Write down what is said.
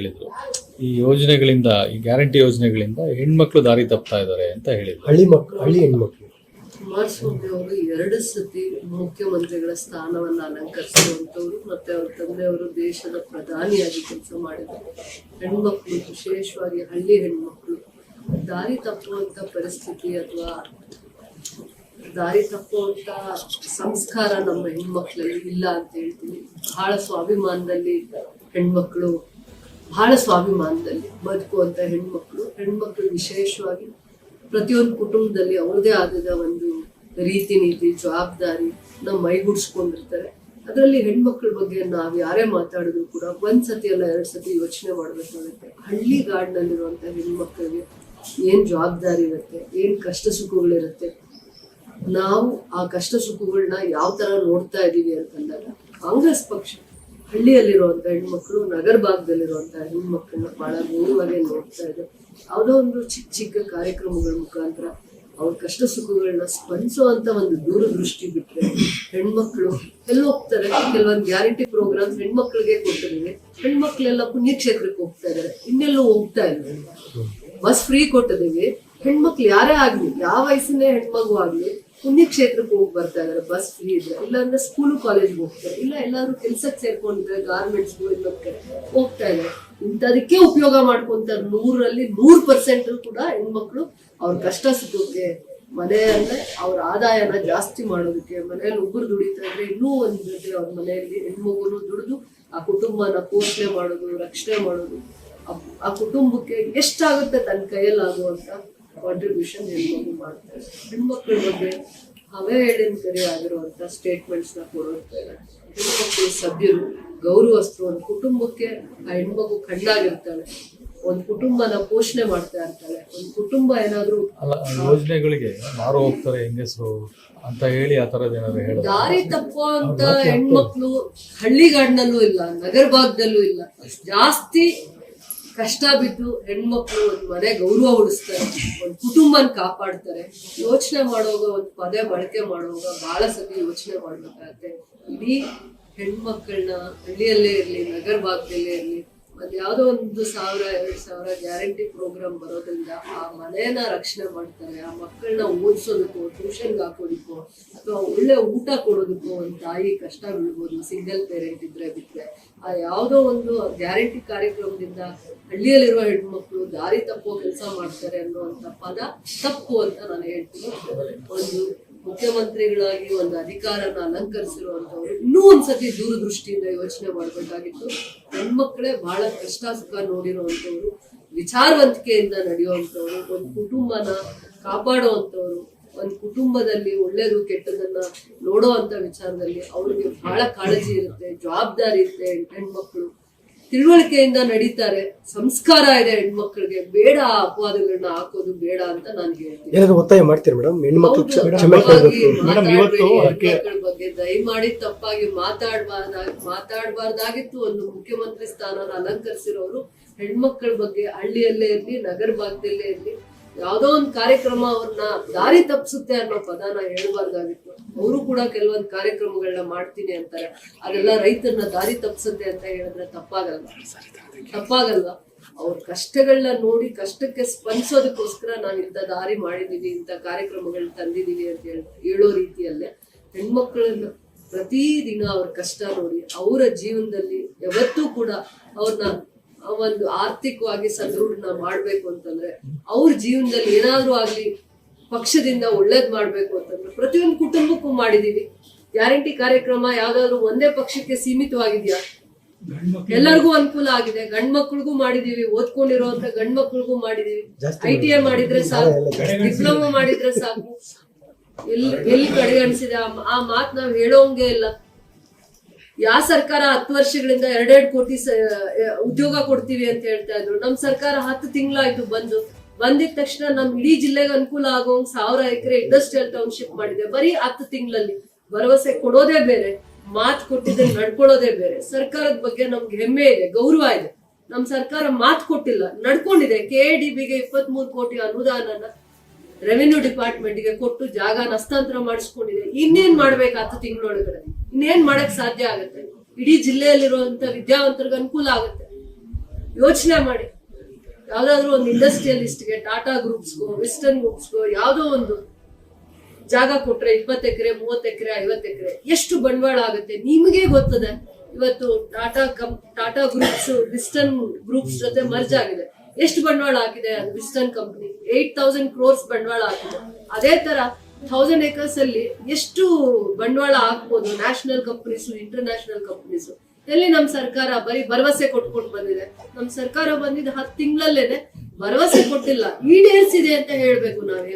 ಹೇಳಿದ್ರು. ಈ ಯೋಜನೆಗಳಿಂದ ಈ ಗ್ಯಾರಂಟಿ ಯೋಜನೆಗಳಿಂದ ಹೆಣ್ಮಕ್ಳು ದಾರಿ ತಪ್ತಾ ಇದ್ದಾರೆ ಅಂತ ಹೇಳಿದ್ರು. ಹಳ್ಳಿ ಮಕ್ಕಳು ಹಳ್ಳಿ ಹೆಣ್ಮಕ್ಳು. ಕುಮಾರಸ್ವಾಮಿ ಅವರು ಎರಡು ಸತಿ ಮುಖ್ಯಮಂತ್ರಿಗಳ ಸ್ಥಾನವನ್ನು ಅಲಂಕರಿಸುವಂಥವ್ರು ಮತ್ತೆ ಅವ್ರ ತಂದೆಯವರು ದೇಶದ ಪ್ರಧಾನಿಯಾಗಿ ಕೆಲಸ ಮಾಡಿದರು. ಹೆಣ್ಮಕ್ಳು ವಿಶೇಷವಾಗಿ ಹಳ್ಳಿ ಹೆಣ್ಮಕ್ಳು ದಾರಿ ತಪ್ಪುವಂಥ ಪರಿಸ್ಥಿತಿ ಅಥವಾ ದಾರಿ ತಪ್ಪುವಂತ ಸಂಸ್ಕಾರ ನಮ್ಮ ಹೆಣ್ಮಕ್ಳಲ್ಲಿ ಇಲ್ಲ ಅಂತ ಹೇಳ್ತೀನಿ. ಬಹಳ ಸ್ವಾಭಿಮಾನದಲ್ಲಿ ಹೆಣ್ಮಕ್ಳು ಬಹಳ ಸ್ವಾಭಿಮಾನದಲ್ಲಿ ಬದುಕುವಂಥ ಹೆಣ್ಮಕ್ಳು ಹೆಣ್ಮಕ್ಳು ವಿಶೇಷವಾಗಿ ಪ್ರತಿಯೊಂದು ಕುಟುಂಬದಲ್ಲಿ ಅವ್ರದೇ ಆದ ಒಂದು ರೀತಿ, ನೀತಿ, ಜವಾಬ್ದಾರಿ ನಮ್ಮ ಮೈಗೂಡಿಸ್ಕೊಂಡಿರ್ತಾರೆ. ಅದರಲ್ಲಿ ಹೆಣ್ಮಕ್ಳ ಬಗ್ಗೆ ನಾವು ಯಾರೇ ಮಾತಾಡಿದ್ರು ಕೂಡ ಒಂದ್ ಸತಿ ಅಲ್ಲ ಎರಡು ಸತಿ ಯೋಚನೆ ಮಾಡಬೇಕಾಗುತ್ತೆ. ಹಳ್ಳಿ ಗಾಡ್ನಲ್ಲಿರುವಂತ ಹೆಣ್ಮಕ್ಳಿಗೆ ಏನು ಜವಾಬ್ದಾರಿ ಇರುತ್ತೆ, ಏನು ಕಷ್ಟ ಸುಖಗಳಿರುತ್ತೆ, ನಾವು ಆ ಕಷ್ಟ ಸುಖಗಳನ್ನ ಯಾವ ಥರ ನೋಡ್ತಾ ಇದ್ದೀವಿ ಅಂತಂದಾಗ ಕಾಂಗ್ರೆಸ್ ಪಕ್ಷ ಹಳ್ಳಿಯಲ್ಲಿರುವಂತ ಹೆಣ್ಮಕ್ಳು, ನಗರ ಭಾಗದಲ್ಲಿರುವಂತಹ ಹೆಣ್ಮಕ್ಳನ್ನ ಬಹಳ ಮೂಲವಾಗಿ ನೋಡ್ತಾ ಇದೆ ಯಾವುದೋ ಒಂದು ಚಿಕ್ಕ ಚಿಕ್ಕ ಕಾರ್ಯಕ್ರಮಗಳ ಮುಖಾಂತರ ಅವ್ರ ಕಷ್ಟ ಸುಖಗಳನ್ನ ಸ್ಪಂದಿಸುವಂತ ಒಂದು ದೂರದೃಷ್ಟಿ ಬಿಟ್ರೆ ಹೆಣ್ಮಕ್ಳು ಎಲ್ಲಿ ಹೋಗ್ತಾರೆ? ಕೆಲವೊಂದು ಗ್ಯಾರಂಟಿ ಪ್ರೋಗ್ರಾಮ್ ಹೆಣ್ಮಕ್ಳಿಗೆ ಕೊಟ್ಟಿದ್ದೀವಿ ಹೆಣ್ಮಕ್ಳೆಲ್ಲ ಪುಣ್ಯಕ್ಷೇತ್ರಕ್ಕೆ ಹೋಗ್ತಾ ಇದಾರೆ ಇನ್ನೆಲ್ಲೂ ಹೋಗ್ತಾ ಇಲ್ಲ ಬಸ್ ಫ್ರೀ ಕೊಟ್ಟಿದ್ದೀವಿ. ಹೆಣ್ಮಕ್ಳು ಯಾರೇ ಆಗ್ಲಿ, ಯಾವ ವಯಸ್ಸಿನ ಹೆಣ್ಮಗು ಆಗ್ಲಿ ಪುಣ್ಯಕ್ಷೇತ್ರಕ್ಕೆ ಹೋಗಿ ಬರ್ತಾ ಇದಾರೆ ಬಸ್ ಫ್ರೀ ಇದ್ರೆ. ಇಲ್ಲ ಅಂದ್ರೆ ಸ್ಕೂಲು ಕಾಲೇಜ್ಗೆ ಹೋಗ್ತಾರೆ. ಇಲ್ಲ ಎಲ್ಲಾರು ಕೆಲ್ಸಕ್ಕೆ ಸೇರ್ಕೊಂಡಿದ್ರೆ ಗಾರ್ಮೆಂಟ್ಸ್ಗೂ ಇನ್ನೊಂದ್ ಹೋಗ್ತಾ ಇದಾರೆ. ಇಂಥದಕ್ಕೆ ಉಪಯೋಗ ಮಾಡ್ಕೊಂತಾರೆ. ನೂರಲ್ಲಿ ನೂರ್ ಪರ್ಸೆಂಟ್ ಕೂಡ ಹೆಣ್ಮಕ್ಳು ಅವ್ರ ಕಷ್ಟ ಸುಖಕ್ಕೆ ಅಂದ್ರೆ ಅವ್ರ ಆದಾಯನ ಜಾಸ್ತಿ ಮಾಡೋದಕ್ಕೆ, ಮನೆಯಲ್ಲಿ ಒಬ್ಬರು ದುಡಿತಾ ಇದ್ರೆ ಇನ್ನೂ ಒಂದ್ ಜೊತೆ ಅವ್ರ ಮನೆಯಲ್ಲಿ ಹೆಣ್ಮಗುನು ದುಡಿದು ಆ ಕುಟುಂಬನ ಪೋಷಣೆ ಮಾಡೋದು, ರಕ್ಷಣೆ ಮಾಡೋದು. ಆ- ಆ ಕುಟುಂಬಕ್ಕೆ ಎಷ್ಟಾಗುತ್ತೆ ತನ್ನ ಕೈಯಲ್ಲಿ ಆಗುವಂತ ಕಾಂಟ್ರಿಬ್ಯೂಷನ್ ಹೆಣ್ಮಗು ಮಾಡ್ತಾರೆ. ಹೆಣ್ಮಕ್ಳ ಬಗ್ಗೆ ಅವೇ ಹೇಳಿನ ಸ್ಟೇಟ್ಮೆಂಟ್ಸ್ನ ಕೊಡುತ್ತಾರೆ ಹೆಣ್ಮಕ್ಳು ಸಭ್ಯರು ಗೌರವಸ್ಥರು ಒಂದು ಕುಟುಂಬಕ್ಕೆ ಆ ಹೆಣ್ಮಗು ಕಣ್ಣಾಗಿರ್ತಾಳೆ ಒಂದ್ ಕುಟುಂಬನ ಪೋಷಣೆ ಮಾಡ್ತಾ ಇರ್ತಾಳೆ ಒಂದ್ ಕುಟುಂಬ ಏನಾದ್ರೂ ಅಲ್ಲ ಯೋಜನೆಗಳಿಗೆ ಮಾರು ಹೋಗ್ತಾರೆ ಹೆಂಗಸರು ಅಂತ ಹೇಳಿ ಆ ತರದ್ ಏನಾದ್ರು ಹೇಳ ದಾರಿ ತಪ್ಪುವಂತ ಹೆಣ್ಮಕ್ಳು ಹಳ್ಳಿಗಾಡಿನಲ್ಲೂ ಇಲ್ಲ ನಗರ ಭಾಗದಲ್ಲೂ ಇಲ್ಲ. ಜಾಸ್ತಿ ಕಷ್ಟ ಬಿದ್ದು ಹೆಣ್ಮಕ್ಳು ಒಂದು ಮನೆ ಗೌರವ ಉಳಿಸ್ತಾರೆ, ಒಂದು ಕುಟುಂಬನ ಕಾಪಾಡ್ತಾರೆ. ಯೋಚನೆ ಮಾಡುವಾಗ ಒಂದು ಪದೇ ಬಳಕೆ ಮಾಡುವಾಗ ಬಹಳ ಸತಿ ಯೋಚನೆ ಮಾಡ್ಬೇಕಾಗತ್ತೆ. ಇಡೀ ಹೆಣ್ಮಕ್ಳನ್ನ ಹಳ್ಳಿಯಲ್ಲೇ ಇರಲಿ ನಗರ ಭಾಗದಲ್ಲೇ ಇರ್ಲಿ ಒಂದ್ ಯಾವ್ದೋ ಒಂದು ಸಾವಿರ, ಎರಡು ಸಾವಿರ ಗ್ಯಾರಂಟಿ ಪ್ರೋಗ್ರಾಮ್ ಬರೋದ್ರಿಂದ ಆ ಮನೆಯನ್ನ ರಕ್ಷಣೆ ಮಾಡ್ತಾರೆ, ಆ ಮಕ್ಕಳನ್ನ ಓದಿಸೋದಕ್ಕೋ, ಟ್ಯೂಷನ್ಗೆ ಹಾಕೋದಕ್ಕೋ ಅಥವಾ ಒಳ್ಳೆ ಊಟ ಕೊಡೋದಕ್ಕೋ ಒಂದು ತಾಯಿ ಕಷ್ಟ ಬೀಳ್ಬೋದು, ಸಿಂಗಲ್ ಪೇರೆಂಟ್ ಇದ್ರೆ ಬಿಟ್ಟರೆ ಆ ಯಾವುದೋ ಒಂದು ಗ್ಯಾರಂಟಿ ಕಾರ್ಯಕ್ರಮದಿಂದ ಹಳ್ಳಿಯಲ್ಲಿರುವ ಹೆಣ್ಮಕ್ಳು ದಾರಿ ತಪ್ಪೋ ಕೆಲಸ ಮಾಡ್ತಾರೆ ಅನ್ನುವಂಥ ಪದ ತಪ್ಪು ಅಂತ ನಾನು ಹೇಳ್ತೀನಿ. ಒಂದು ಮುಖ್ಯಮಂತ್ರಿಗಳಾಗಿ ಒಂದು ಅಧಿಕಾರನ ಅಲಂಕರಿಸಿರುವಂತವ್ರು ಇನ್ನೂ ಒಂದ್ಸತಿ ದೂರದೃಷ್ಟಿಯಿಂದ ಯೋಚನೆ ಮಾಡಬೇಕಾಗಿತ್ತು. ಹೆಣ್ಮಕ್ಳೇ ಬಹಳ ಕಷ್ಟ ಸುಖ ನೋಡಿರುವಂತವ್ರು ವಿಚಾರವಂತಿಕೆಯಿಂದ ನಡೆಯುವಂತವ್ರು ಒಂದು ಕುಟುಂಬನ ಕಾಪಾಡುವಂತವ್ರು ಒಂದು ಕುಟುಂಬದಲ್ಲಿ ಒಳ್ಳೇದು ಕೆಟ್ಟದನ್ನ ನೋಡುವಂತ ವಿಚಾರದಲ್ಲಿ ಅವ್ರಿಗೆ ಬಹಳ ಕಾಳಜಿ ಇರುತ್ತೆ, ಜವಾಬ್ದಾರಿ ಇರುತ್ತೆ ಹೆಣ್ಮಕ್ಳು ತಿಳುವಳಿಕೆಯಿಂದ ನಡೀತಾರೆ. ಸಂಸ್ಕಾರ ಇದೆ ಹೆಣ್ಮಕ್ಳಿಗೆ. ಬೇಡ ಆ ಅಪವಾದಗಳನ್ನ ಹಾಕೋದು ಬೇಡ ಅಂತ ನಾನು ಹೇಳ್ತೀನಿ. ಏನಾದ್ರು ಒತ್ತಾಯ ಮಾಡ್ತೀರಾ ಮೇಡಮ್ ಹೆಣ್ಮಕ್ಳು ಕ್ಷ- ಹೌದು, ಕ್ಷಮೆ ತಪ್ಪಾಗಿ ಕೇಳಬೇಕು. ಮೇಡಮ್, ಇವತ್ತು ಮಾತಾಡ್ಬೇಡಿ ಅದಕ್ಕೆ- ಹೆಣ್ಮಕ್ಳ ಬಗ್ಗೆ. ದಯಮಾಡಿ ತಪ್ಪಾಗಿ ಮಾತಾಡಬಾರ್ದ ಮಾತಾಡಬಾರ್ದಾಗಿತ್ತು ಒಂದು ಮುಖ್ಯಮಂತ್ರಿ ಸ್ಥಾನನ ಅಲಂಕರಿಸಿರೋರು. ಹೆಣ್ಮಕ್ಳ ಬಗ್ಗೆ ಹಳ್ಳಿಯಲ್ಲೇ ಇರ್ಲಿ ನಗರ ಭಾಗದಲ್ಲೇ ಇರ್ಲಿ ಯಾವ್ದೋ ಒಂದು ಕಾರ್ಯಕ್ರಮ ಅವ್ರನ್ನ ದಾರಿ ತಪ್ಪಿಸುತ್ತೆ ಅನ್ನೋ ಪದನ ಹೇಳ್ಬಾರ್ದಾಗಿತ್ತು. ಅವರು ಕೂಡ ಕೆಲವೊಂದು ಕಾರ್ಯಕ್ರಮಗಳನ್ನ ಮಾಡ್ತೀನಿ ಅಂತಾರೆ. ಅದೆಲ್ಲ ರೈತರನ್ನ ದಾರಿ ತಪ್ಪಿಸುತ್ತೆ ಅಂತ ಹೇಳಿದ್ರೆ ತಪ್ಪಾಗಲ್ಲ. ತಪ್ಪಾಗಲ್ಲ. ಅವ್ರ ಕಷ್ಟಗಳನ್ನ ನೋಡಿ ಕಷ್ಟಕ್ಕೆ ಸ್ಪಂದಿಸೋದಕ್ಕೋಸ್ಕರ ನಾನು ಇಂಥ ದಾರಿ ಮಾಡಿದೀವಿ ಇಂಥ ಕಾರ್ಯಕ್ರಮಗಳನ್ನ ತಂದಿದೀವಿ ಅಂತ ಹೇಳಿ ಹೇಳೋ ರೀತಿಯಲ್ಲೇ ಹೆಣ್ಮಕ್ಳನ್ನ ಪ್ರತಿದಿನ ಅವ್ರ ಕಷ್ಟ ನೋಡಿ, ಅವರ ಜೀವನದಲ್ಲಿ ಯಾವತ್ತೂ ಕೂಡ ಅವ್ರನ್ನ ಒಂದು ಆರ್ಥಿಕವಾಗಿ ಸದೃಢನ ಮಾಡ್ಬೇಕು ಅಂತಂದ್ರೆ ಅವ್ರ ಜೀವನದಲ್ಲಿ ಏನಾದ್ರೂ ಆಗ್ಲಿ ಪಕ್ಷದಿಂದ ಒಳ್ಳೇದ್ ಮಾಡ್ಬೇಕು ಅಂತಂದ್ರೆ ಪ್ರತಿಯೊಂದು ಕುಟುಂಬಕ್ಕೂ ಮಾಡಿದೀವಿ. ಗ್ಯಾರಂಟಿ ಕಾರ್ಯಕ್ರಮ ಯಾವ್ದಾದ್ರು ಒಂದೇ ಪಕ್ಷಕ್ಕೆ ಸೀಮಿತವಾಗಿದ್ಯಾ? ಎಲ್ಲರಿಗೂ ಅನುಕೂಲ ಆಗಿದೆ. ಗಂಡ್ ಮಕ್ಳಿಗೂ ಮಾಡಿದೀವಿ. ಓದ್ಕೊಂಡಿರುವಂತ ಗಂಡ್ ಮಕ್ಳಿಗೂ ಮಾಡಿದೀವಿ ಐ ಟಿ ಐ ಮಾಡಿದ್ರೆ ಸಾಕು. ಡಿಪ್ಲೊಮಾ ಮಾಡಿದ್ರೆ ಸಾಕು. ಎಲ್ಲಿ ಎಲ್ಲಿ ಕಡೆಗಣಿಸಿದೆ? ಆ ಮಾತ್ ನಾವ್ ಹೇಳೋಂಗೆ ಇಲ್ಲ. ಯಾವ ಸರ್ಕಾರ ಹತ್ತು ವರ್ಷಗಳಿಂದ ಎರಡೆರಡು ಕೋಟಿ ಉದ್ಯೋಗ ಕೊಡ್ತೀವಿ ಅಂತ ಹೇಳ್ತಾ ಇದ್ರು. ನಮ್ ಸರ್ಕಾರ ಹತ್ತು ತಿಂಗಳಾಯ್ತು ಬಂದು. ಬಂದಿದ ತಕ್ಷಣ ನಮ್ ಇಡೀ ಜಿಲ್ಲೆಗೆ ಅನುಕೂಲ ಆಗೋ ಸಾವಿರ ಎಕರೆ ಇಂಡಸ್ಟ್ರಿಯಲ್ ಟೌನ್ಶಿಪ್ ಮಾಡಿದೆ. ಬರೀ ಹತ್ತು ತಿಂಗಳಲ್ಲಿ. ಭರವಸೆ ಕೊಡೋದೇ ಬೇರೆ, ಮಾತು ಕೊಟ್ಟಿದ್ರೆ ನಡ್ಕೊಳ್ಳೋದೇ ಬೇರೆ. ಸರ್ಕಾರದ ಬಗ್ಗೆ ನಮ್ಗೆ ಹೆಮ್ಮೆ ಇದೆ, ಗೌರವ ಇದೆ. ನಮ್ ಸರ್ಕಾರ ಮಾತು ಕೊಟ್ಟಿಲ್ಲ, ನಡ್ಕೊಂಡಿದೆ. ಕೆ ಡಿ ಬಿಗೆ ಇಪ್ಪತ್ತ್ ಮೂರು ಕೋಟಿ ಅನುದಾನನ ಡಿಪಾರ್ಟ್ಮೆಂಟ್ ಡಿಪಾರ್ಟ್ಮೆಂಟ್ಗೆ ಕೊಟ್ಟು ಜಾಗ ಹಸ್ತಾಂತರ ಮಾಡಿಸ್ಕೊಂಡಿದೆ. ಇನ್ನೇನ್ ಮಾಡ್ಬೇಕು ಹತ್ತು ತಿಂಗಳೊಳಗಡೆ ಇನ್ನೇನ್ ಮಾಡಕ್ ಸಾಧ್ಯ ಆಗುತ್ತೆ? ಇಡೀ ಜಿಲ್ಲೆಯಲ್ಲಿರುವಂತ ವಿದ್ಯಾವಂತರಿಗೆ ಅನುಕೂಲ ಆಗುತ್ತೆ. ಯೋಚನೆ ಮಾಡಿ. ಯಾವ್ದಾದ್ರು ಒಂದು ಇಂಡಸ್ಟ್ರಿಯಲಿಸ್ಟ್ಗೆ, ಟಾಟಾ ಗ್ರೂಪ್ಸ್ಗೋ, ವೆಸ್ಟರ್ನ್ ಗ್ರೂಪ್ಸ್ಗೋ ಯಾವ್ದೋ ಒಂದು ಜಾಗ ಕೊಟ್ರೆ ಇಪ್ಪತ್ತು ಎಕರೆ, ಮೂವತ್ತು ಎಕರೆ, ಐವತ್ತು ಎಕರೆ, ಎಷ್ಟು ಬಂಡವಾಳ ಆಗುತ್ತೆ? ನಿಮಗೆ ಗೊತ್ತದೆ? ಇವತ್ತು ಟಾಟಾ ಕಂಪ್ ಟಾಟಾ ಗ್ರೂಪ್ಸ್, ವಿಸ್ಟರ್ನ್ ಗ್ರೂಪ್ಸ್ ಜೊತೆ ಮರ್ಜ್ ಆಗಿದೆ. ಎಷ್ಟು ಬಂಡವಾಳ ಹಾಕಿದೆ western company? Eight thousand crores ಬಂಡವಾಳ ಹಾಕಿದೆ. ಅದೇ ತರ ಥೌಸಂಡ್ ಏಕರ್ಸ್ ಅಲ್ಲಿ ಎಷ್ಟು ಬಂಡವಾಳ ಹಾಕ್ಬೋದು ನ್ಯಾಷನಲ್ ಕಂಪನೀಸು ಇಂಟರ್ನ್ಯಾಷನಲ್ ಕಂಪನೀಸ್ ಎಲ್ಲಿ ನಮ್ ಸರ್ಕಾರ ಬರೀ ಭರವಸೆ ಕೊಟ್ಕೊಂಡು ಬಂದಿದೆ? ನಮ್ ಸರ್ಕಾರ ಬಂದಿದ್ದು ಹತ್ತು ತಿಂಗಳಲ್ಲೇನೆ ಭರವಸೆ ಕೊಟ್ಟಿಲ್ಲ. ಈಡೇರಿಸಿದೆ ಅಂತ ಹೇಳ್ಬೇಕು ನಾವೇ